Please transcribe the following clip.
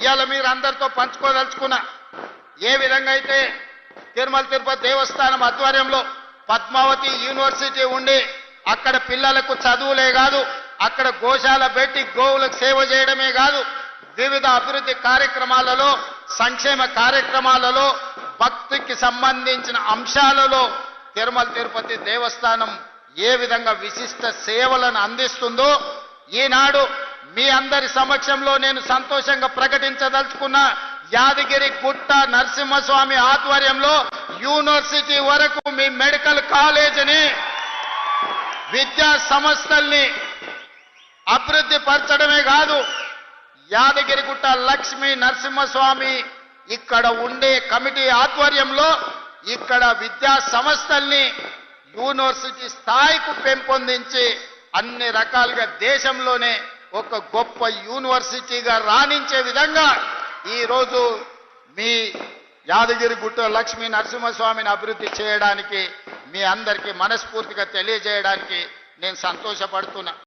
ఇవాళ మీరు అందరితో పంచుకోదలుచుకున్నా ఏ విధంగా అయితే తిరుమల తిరుపతి దేవస్థానం ఆధ్వర్యంలో పద్మావతి యూనివర్సిటీ ఉండి అక్కడ పిల్లలకు చదువులే కాదు అక్కడ గోశాల పెట్టి గోవులకు సేవ చేయడమే కాదు వివిధ అభివృద్ధి కార్యక్రమాలలో సంక్షేమ కార్యక్రమాలలో భక్తికి సంబంధించిన అంశాలలో తిరుమల తిరుపతి దేవస్థానం ఏ విధంగా విశిష్ట సేవలను అందిస్తుందో ఈనాడు మీ అందరి సమక్షంలో నేను సంతోషంగా ప్రకటించదలుచుకున్న యాదగిరి గుట్ట నరసింహస్వామి ఆధ్వర్యంలో యూనివర్సిటీ వరకు మీ మెడికల్ కాలేజీని విద్యా సంస్థల్ని అభివృద్ధి పరచడమే కాదు యాదగిరిగుట్ట లక్ష్మీ నరసింహస్వామి ఇక్కడ ఉండే కమిటీ ఆధ్వర్యంలో ఇక్కడ విద్యా సంస్థల్ని యూనివర్సిటీ స్థాయికి పెంపొందించి అన్ని రకాలుగా దేశంలోనే ఒక గొప్ప యూనివర్సిటీగా రాణించే విధంగా ఈరోజు మీ యాదగిరి గుట్ట లక్ష్మీ నరసింహస్వామిని అభివృద్ధి చేయడానికి మీ అందరికీ మనస్ఫూర్తిగా తెలియజేయడానికి నేను సంతోషపడుతున్నా.